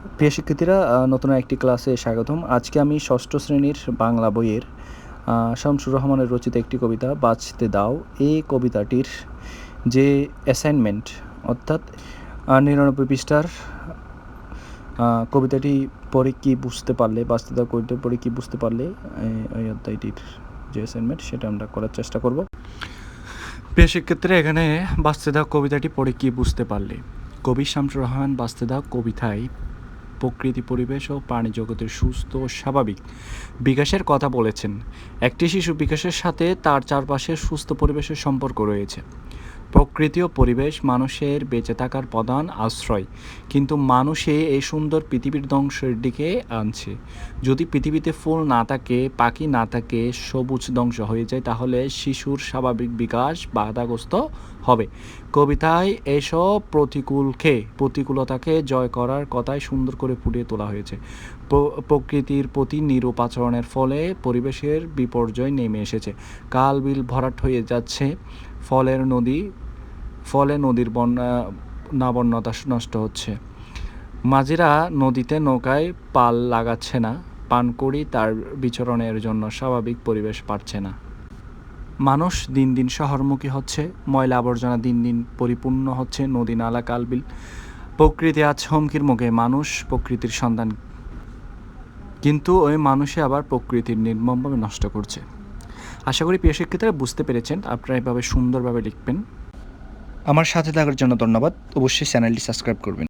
প্রিয় শিক্ষার্থীরা নতুন একটি ক্লাসে স্বাগতম। আজকে আমি ষষ্ঠ শ্রেণির বাংলা বইয়ের শামসুর রহমানের রচিত একটি কবিতা, বাঁচতে দাও। এই কবিতাটির যে অ্যাসাইনমেন্ট অর্থাৎ নিরানব্বই পৃষ্ঠার কবিতাটি পরে কি বুঝতে পারলে, বাঁচতে দাও কবিতা পরে কি বুঝতে পারলে এই অধ্যায়টির যে অ্যাসাইনমেন্ট সেটা আমরা করার চেষ্টা করব। প্রিয় শিক্ষার্থীরা, এখানে বাঁচতে দাও কবিতাটি পড়ে কি বুঝতে পারলে। কবি শামসুর রহমান, বাঁচতে দাও কবিতায় প্রকৃতি পরিবেশ ও প্রাণী জগতের সুস্থ ও স্বাভাবিক বিকাশের কথা বলেছেন। একটি শিশু বিকাশের সাথে তার চারপাশের সুস্থ পরিবেশের সম্পর্ক রয়েছে। প্রকৃতি ও পরিবেশ মানুষের বেঁচে থাকার প্রধান আশ্রয়। কিন্তু মানুষে এই সুন্দর পৃথিবীর ধ্বংসের দিকে আনছে। যদি পৃথিবীতে ফুল না থাকে, পাখি না থাকে, সবুজ ধ্বংস হয়ে যায়, তাহলে শিশুর স্বাভাবিক বিকাশ বাধাগ্রস্ত হবে। কবিতায় এসব প্রতিকূলকে, প্রতিকূলতাকে জয় করার কথাই সুন্দর করে ফুটিয়ে তোলা হয়েছে। প্রকৃতির প্রতি নিরূপ আচরণের ফলে পরিবেশের বিপর্যয় নেমে এসেছে। কাল বিল ভরাট হয়ে যাচ্ছে। ফলের নদী, ফলে নদীর বন্যা নাবণ্যতা নষ্ট হচ্ছে। মাঝিরা নদীতে নৌকায় পাল লাগাচ্ছে না। পানকড়ি তার বিচরণের জন্য স্বাভাবিক পরিবেশ পাচ্ছে না। মানুষ দিন দিন শহরমুখী হচ্ছে। ময়লা আবর্জনা দিন দিন পরিপূর্ণ হচ্ছে। নদী, নালা, কালবিল প্রকৃতি আজ হুমকির মুখে। মানুষ প্রকৃতির সন্ধান কিন্তু ওই মানুষে আবার প্রকৃতির নির্মমভাবে নষ্ট করছে। আশা করি প্রিয় শিক্ষিতারা বুঝতে পেরেছেন। আপনারা এভাবে সুন্দরভাবে লিখবেন। আমার সাথে থাকার জন্য ধন্যবাদ। অবশ্যই চ্যানেলটি সাবস্ক্রাইব করবেন।